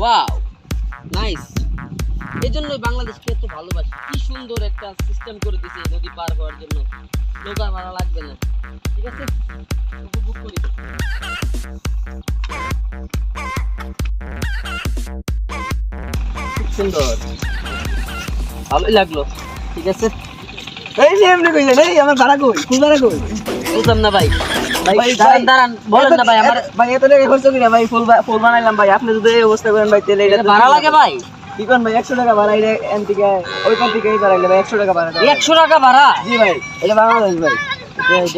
Wow nice এই জন্যই বাংলাদেশকে এত ভালোবাসি। কি সুন্দর একটা সিস্টেম করে এই নদী পার হওয়ার জন্য। নৌকা ভাড়া লাগবে না। ঠিক আছে? উপভোগ করি। খুব সুন্দর। ভালোই লাগল। ঠিক আছে? এই যে এমনি কইলেন এই আমার ভাড়া কই? ফুল ভাড়া কই? বুঝলাম না ভাই। ভাই, দাঁড়ান বলেন না ভাই আমার ভাই এত টাকা খরচ করি ভাই ফুল ফুল বানাইলাম ভাই আপনি যদি এই অবস্থা করেন ভাই তাহলে এটা ভাড়া লাগে ভাই? কি কোন ভাই একশো টাকা ভাড়া এটা এন থেকে ওই থেকে এই বাড়াইলে ভাই একশো টাকা ভাড়া দাও। একশো টাকা ভাড়া? জি ভাই এটা বাংলাদেশ ভাই।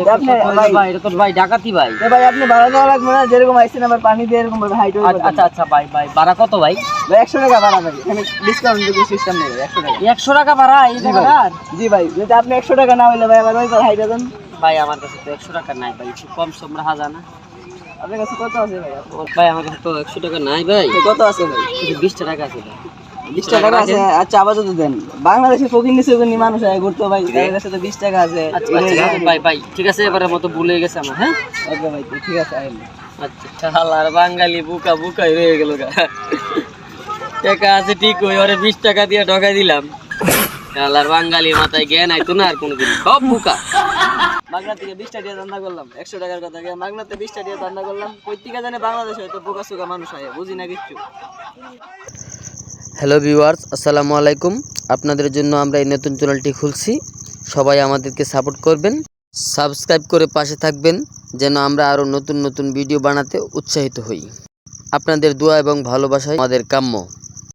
আপনি ভাই ভাই। ভাই ভাই আপনি ভাড়া দেওয়া যেরকম আইসেন আবার পানি দিয়ে এরকম ভাবে হাইট আচ্ছা আচ্ছা আচ্ছা ভাই ভাই ভাড়া কত ভাই? ভাই একশো টাকা ভাড়া ভাড়া জি ভাই আপনি একশো টাকা না হইলে ভাই আবার ওই হাইট দেন ভাই আমার কাছে তো একশো টাকা নাই ভাই একটু কম সম রাখা যায় না। আপনার কাছে কত আছে ভাই? আমার ভাই আমার কাছে তো একশো টাকা নাই ভাই। কত আছে ভাই? বিশটা টাকা আছে ভাই। বিশ টাকা আছে? আচ্ছা দেন। বাংলাদেশে ফকির নিচে ওখানে মানুষ আয় ঘুরতে ভাই তাদের কাছে তো বিশ টাকা আছে। আচ্ছা আচ্ছা ভাই ভাই ঠিক আছে এবারের মতো ভুলে গেছে আমার হ্যাঁ? ওকে ভাই ঠিক আছে আচ্ছা বাঙালি বুকা বুকাই রয়ে গেল টাকা আছে ঠিক ওই ওরে বিশ টাকা দিয়ে ঢকাই দিলাম। শালার বাঙালি মাথায় জ্ঞান আইতো না আর সব বুকা। মাগনা থেকে বিশটা দিয়ে ধান্দা করলাম, একশো টাকার কথা গিয়ে মাগনাতে বিশটা দিয়ে ধান্দা করলাম জানে হয়তো বোকা সুকা মানুষ হয়, বুঝি না কিচ্ছু। হ্যালো ভিউয়ার্স আসসালামু আলাইকুম। আপনাদের জন্য আমরা এই নতুন চ্যানেলটি খুলছি। সবাই আমাদেরকে সাপোর্ট করবেন। সাবস্ক্রাইব করে পাশে থাকবেন, যেন আমরা আরও নতুন নতুন ভিডিও বানাতে উৎসাহিত হই। আপনাদের দোয়া এবং ভালোবাসায় আমাদের কাম্য।